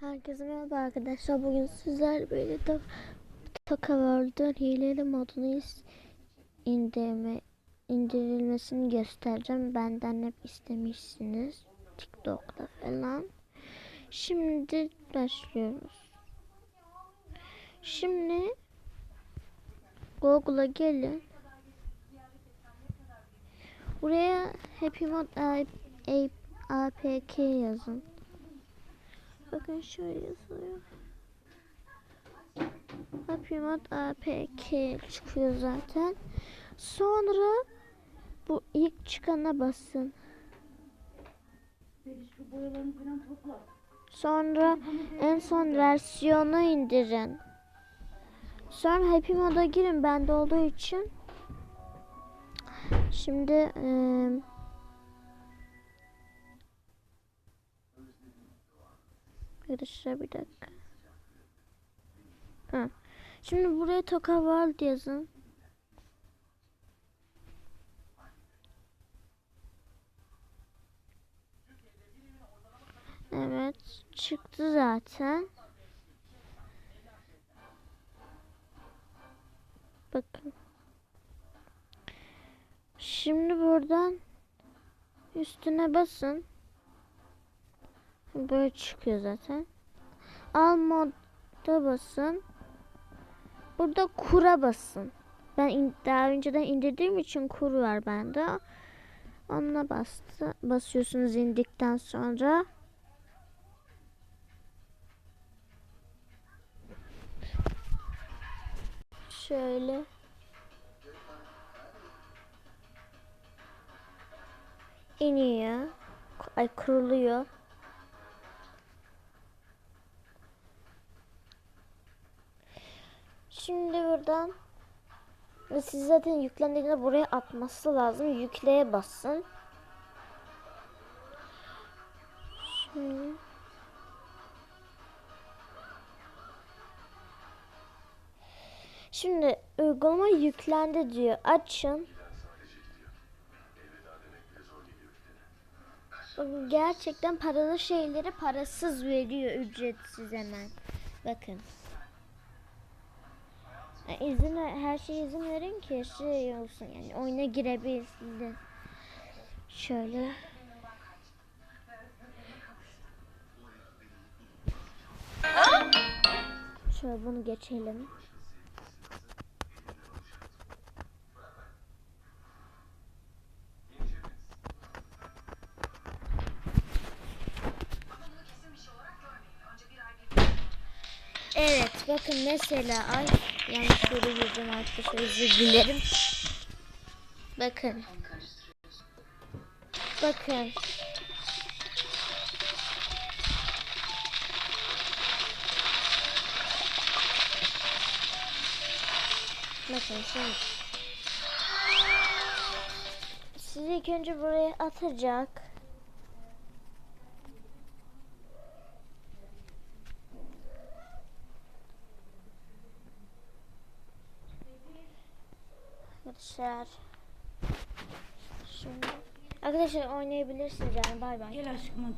Herkese merhaba arkadaşlar. Bugün sizler birlikte Taka World'ın hileli modunu indirme, indirilmesini göstereceğim. Benden hep istemişsiniz. TikTok'ta falan. Şimdi başlıyoruz. Şimdi Google'a gelin. Buraya Happy Mod APK yazın. Bakın şöyle yazıyor. Happy Mod APK çıkıyor zaten. Sonra bu ilk çıkana basın. Sonra en son versiyonu indirin. Sonra Happy Mod'a girin bende olduğu için. Şimdi eee Arkadaşlar bir dakika. Ha. Şimdi buraya Toka World yazın. Evet çıktı zaten. Bakın. Şimdi buradan üstüne basın. Böyle çıkıyor zaten. Al modda basın. Burada kura basın. Ben in- daha önceden indirdiğim için kur var bende. Onunla bastı. Basıyorsunuz indikten sonra. Şöyle. iniyor. Ay kuruluyor. Şimdi buradan siz zaten yüklendiğinde buraya atması lazım. Yükleye basın. Şimdi Şimdi uygulama yüklendi diyor. Açın. Gerçekten paralı şeyleri parasız veriyor ücretsiz hemen. Bakın. İzin her şeye izin verin ki şey olsun yani oyuna girebilsin. Şöyle. Şöyle bunu geçelim. Evet bakın mesela ay yanlış yere girdim arkadaşlar özür dilerim. Bakın. Bakın. Bakın şimdi. Sizi ilk önce buraya atacak. Arkadaşlar. Şimdi. Arkadaşlar oynayabilirsiniz yani bay bay. Gel aşkım hadi.